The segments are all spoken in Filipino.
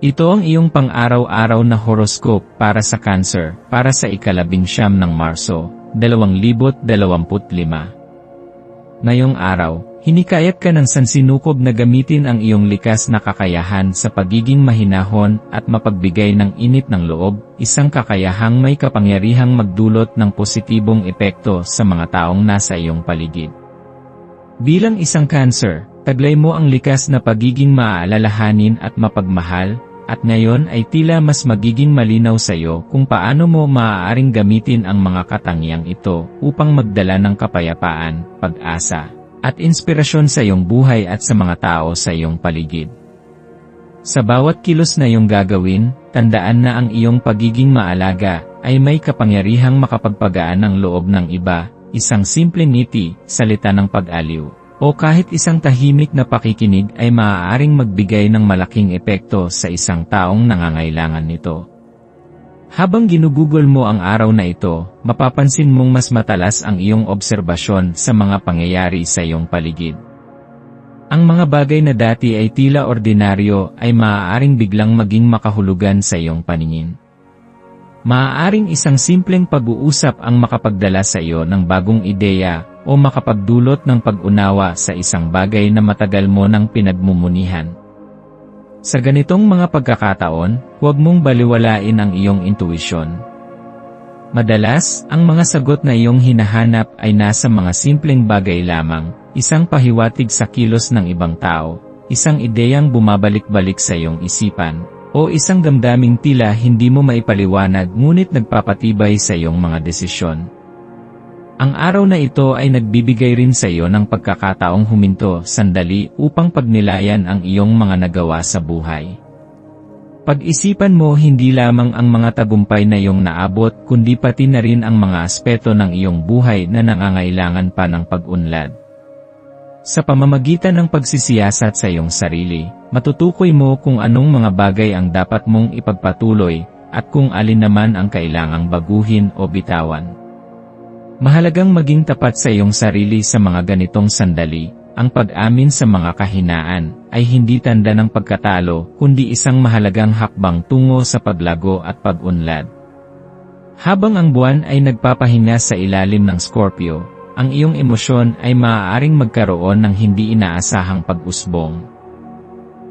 Ito ang iyong pang-araw-araw na horoscope para sa Cancer, para sa ikalabing siyam ng Marso, 2025. Ngayong araw, hinikayat ka ng sansinukob na gamitin ang iyong likas na kakayahan sa pagiging mahinahon at mapagbigay ng init ng loob, isang kakayahang may kapangyarihang magdulot ng positibong epekto sa mga taong nasa iyong paligid. Bilang isang Cancer, taglay mo ang likas na pagiging maaalalahanin at mapagmahal, at ngayon ay tila mas magiging malinaw sa iyo kung paano mo maaaring gamitin ang mga katangiang ito upang magdala ng kapayapaan, pag-asa, at inspirasyon sa iyong buhay at sa mga tao sa iyong paligid. Sa bawat kilos na iyong gagawin, tandaan na ang iyong pagiging maalaga ay may kapangyarihang makapagpagaan ng loob ng iba, isang simple ngiti, salita ng pag-aliw o kahit isang tahimik na pakikinig ay maaaring magbigay ng malaking epekto sa isang taong nangangailangan nito. Habang ginugugol mo ang araw na ito, mapapansin mong mas matalas ang iyong obserbasyon sa mga pangyayari sa iyong paligid. Ang mga bagay na dati ay tila ordinaryo ay maaaring biglang maging makahulugan sa iyong paningin. Maaaring isang simpleng pag-uusap ang makapagdala sa iyo ng bagong ideya o makapagdulot ng pag-unawa sa isang bagay na matagal mo nang pinagmumunihan. Sa ganitong mga pagkakataon, huwag mong baliwalain ang iyong intuisyon. Madalas, ang mga sagot na iyong hinahanap ay nasa mga simpleng bagay lamang, isang pahiwatig sa kilos ng ibang tao, isang ideyang bumabalik-balik sa iyong isipan, o isang damdaming tila hindi mo maipaliwanag ngunit nagpapatibay sa iyong mga desisyon. Ang araw na ito ay nagbibigay rin sa iyo ng pagkakataong huminto sandali upang pagnilayan ang iyong mga nagawa sa buhay. Pag-isipan mo hindi lamang ang mga tagumpay na iyong naabot kundi pati na rin ang mga aspeto ng iyong buhay na nangangailangan pa ng pag-unlad. Sa pamamagitan ng pagsisiyasat sa iyong sarili, matutukoy mo kung anong mga bagay ang dapat mong ipagpatuloy at kung alin naman ang kailangang baguhin o bitawan. Mahalagang maging tapat sa iyong sarili sa mga ganitong sandali. Ang pag-amin sa mga kahinaan ay hindi tanda ng pagkatalo kundi isang mahalagang hakbang tungo sa paglago at pag-unlad. Habang ang buwan ay nagpapahinga sa ilalim ng Scorpio, ang iyong emosyon ay maaaring magkaroon ng hindi inaasahang pag-usbong.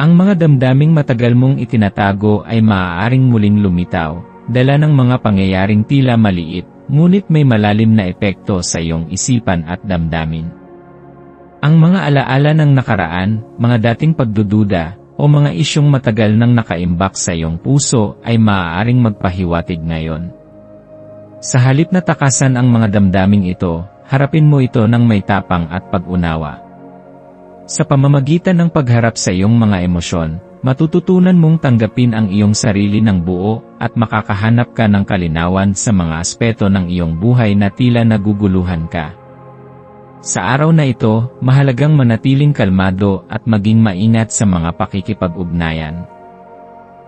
Ang mga damdaming matagal mong itinatago ay maaaring muling lumitaw, dala ng mga pangyayaring tila maliit, ngunit may malalim na epekto sa iyong isipan at damdamin. Ang mga alaala ng nakaraan, mga dating pagdududa, o mga isyong matagal nang nakaimbak sa iyong puso ay maaaring magpahiwatig ngayon. Sa halip na takasan ang mga damdaming ito, harapin mo ito ng may tapang at pag-unawa. Sa pamamagitan ng pagharap sa iyong mga emosyon, matututunan mong tanggapin ang iyong sarili ng buo at makakahanap ka ng kalinawan sa mga aspeto ng iyong buhay na tila naguguluhan ka. Sa araw na ito, mahalagang manatiling kalmado at maging maingat sa mga pakikipag-ugnayan.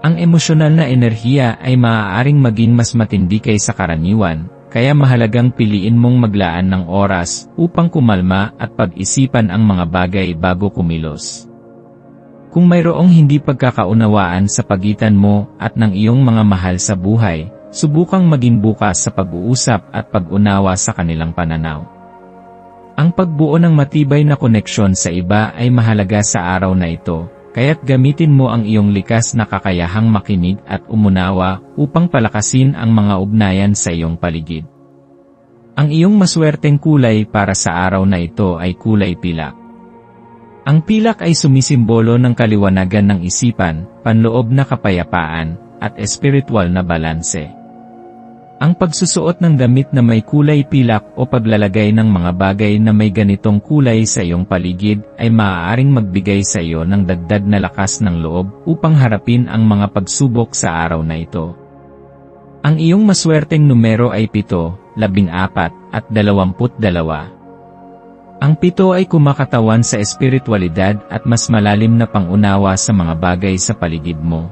Ang emosyonal na enerhiya ay maaaring maging mas matindi kaysa karaniwan, kaya mahalagang piliin mong maglaan ng oras upang kumalma at pag-isipan ang mga bagay bago kumilos. Kung mayroong hindi pagkakaunawaan sa pagitan mo at ng iyong mga mahal sa buhay, subukang maging bukas sa pag-uusap at pag-unawa sa kanilang pananaw. Ang pagbuo ng matibay na koneksyon sa iba ay mahalaga sa araw na ito, kaya't gamitin mo ang iyong likas na kakayahang makinig at umunawa upang palakasin ang mga ugnayan sa iyong paligid. Ang iyong maswerteng kulay para sa araw na ito ay kulay pilak. Ang pilak ay sumisimbolo ng kaliwanagan ng isipan, panloob na kapayapaan, at espiritual na balanse. Ang pagsusuot ng damit na may kulay pilak o paglalagay ng mga bagay na may ganitong kulay sa iyong paligid ay maaaring magbigay sa iyo ng dagdag na lakas ng loob upang harapin ang mga pagsubok sa araw na ito. Ang iyong maswerteng numero ay 7, 14, at 22. Ang pito ay kumakatawan sa espiritualidad at mas malalim na pangunawa sa mga bagay sa paligid mo.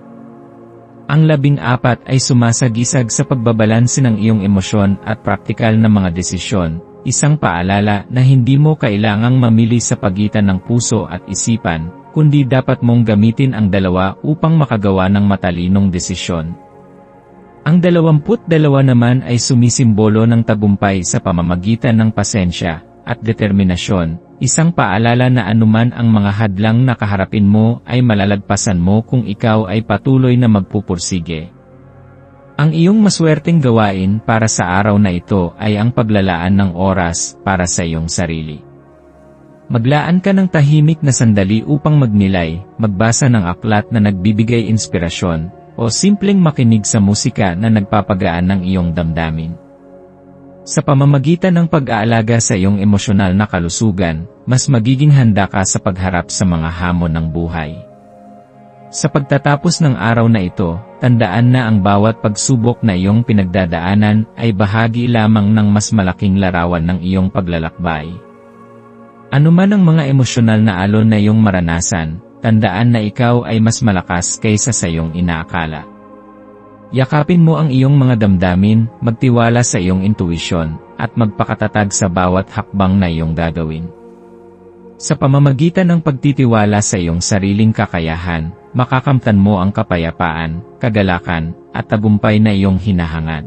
Ang labing apat ay sumasagisag sa pagbabalanse ng iyong emosyon at praktikal na mga desisyon, isang paalala na hindi mo kailangang mamili sa pagitan ng puso at isipan, kundi dapat mong gamitin ang dalawa upang makagawa ng matalinong desisyon. Ang dalawamput dalawa naman ay sumisimbolo ng tagumpay sa pamamagitan ng pasensya at determinasyon, isang paalala na anuman ang mga hadlang na kaharapin mo ay malalagpasan mo kung ikaw ay patuloy na magpupursige. Ang iyong maswerteng gawain para sa araw na ito ay ang paglalaan ng oras para sa iyong sarili. Maglaan ka ng tahimik na sandali upang magnilay, magbasa ng aklat na nagbibigay inspirasyon, o simpleng makinig sa musika na nagpapagaan ng iyong damdamin. Sa pamamagitan ng pag-aalaga sa iyong emosyonal na kalusugan, mas magiging handa ka sa pagharap sa mga hamon ng buhay. Sa pagtatapos ng araw na ito, tandaan na ang bawat pagsubok na iyong pinagdadaanan ay bahagi lamang ng mas malaking larawan ng iyong paglalakbay. Ano man ang mga emosyonal na alon na iyong maranasan, tandaan na ikaw ay mas malakas kaysa sa iyong inaakala. Yakapin mo ang iyong mga damdamin, magtiwala sa iyong intuisyon, at magpakatatag sa bawat hakbang na iyong gagawin. Sa pamamagitan ng pagtitiwala sa iyong sariling kakayahan, makakamtan mo ang kapayapaan, kagalakan, at tagumpay na iyong hinahangad.